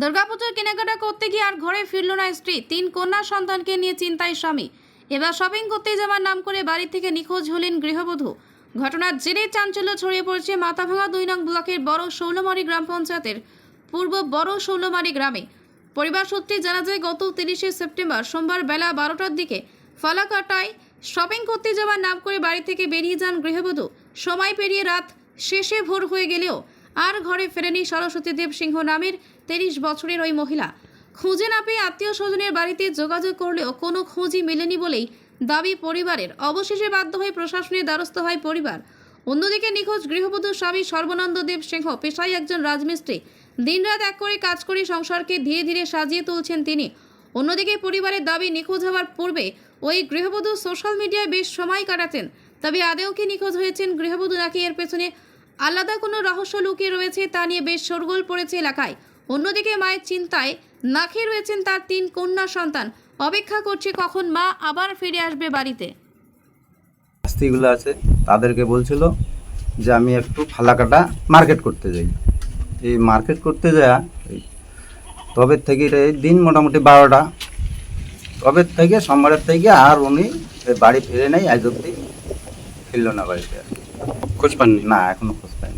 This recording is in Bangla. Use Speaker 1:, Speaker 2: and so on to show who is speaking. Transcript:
Speaker 1: দুর্গাপুজোর কেনাকাটা করতে গিয়ে আর ঘরে ফিরল না স্ত্রী। তিন কন্যা সন্তানকে নিয়ে চিন্তায় স্বামী। এবার শপিং করতে যাওয়ার নাম করে বাড়ি থেকে নিখোঁজ হলেন গৃহবধূ। ঘটনার জেরে চাঞ্চল্য ছড়িয়ে পড়েছে মাথাভাঙা দুই নং ব্লকের বড় শৌলমারি গ্রাম পঞ্চায়েতের পূর্ব বড় শৌলমারি গ্রামে। পরিবার সূত্রে জানা যায়, গত তিরিশে সেপ্টেম্বর সোমবার বেলা বারোটার দিকে ফালাকাটায় শপিং করতে যাওয়ার নাম করে বাড়ি থেকে বেরিয়ে যান গৃহবধূ। সময় পেরিয়ে রাত শেষে ভোর হয়ে গেলেও আর ঘরে ফেরেনি সরস্বতী দেব সিংহ নামের তিরিশ বছরের ওই মহিলা। খুঁজে না পেয়ে আত্মীয় স্বজনের বাড়িতে যোগাযোগ করলেও কোনো খোঁজই মেলেনি বলেই দাবি পরিবারের। অবশেষে বাধ্য হয়ে প্রশাসনের দ্বারস্থ হয় পরিবার। অন্যদিকে নিখোঁজ গৃহবধূ স্বামী সর্বানন্দ দেব সিংহ পেশায় একজন রাজমিস্ত্রি। দিনরাত এক করে কাজ করে সংসারকে ধীরে ধীরে সাজিয়ে তুলছেন তিনি। অন্যদিকে পরিবারের দাবি নিখোঁজ হওয়ার পূর্বে ওই গৃহবধূ সোশ্যাল মিডিয়ায় বেশ সময় কাটাতেন। তবে আদেও কি নিখোঁজ হয়েছেন গৃহবধূ নাকি এর পেছনে আলাদা কোনো রহস্য লুকিয়ে রয়েছে তা নিয়ে বেশ শোরগোল পড়েছে এলাকায়। অন্যদিকে মায়ের চিন্তায় না খেয়ে রয়েছেন তার তিন কন্যা সন্তান। অপেক্ষা করছে কখন মা আবার ফিরে আসবে বাড়িতে।
Speaker 2: শাস্তিগুলো আছে, তাদেরকে বলছিল যে আমি একটু ফালাকাটা মার্কেট করতে যাই। এই মার্কেট করতে যাওয়া তবে থেকে এই দিন মোটামুটি বারোটা। তবে থেকে সোমবারের থেকে আর উনি বাড়ি ফিরে নেই, আজ অব্দি ফিরল না বাড়িতে।
Speaker 3: খোঁজ পাননি
Speaker 2: না এখনও খোঁজ পাই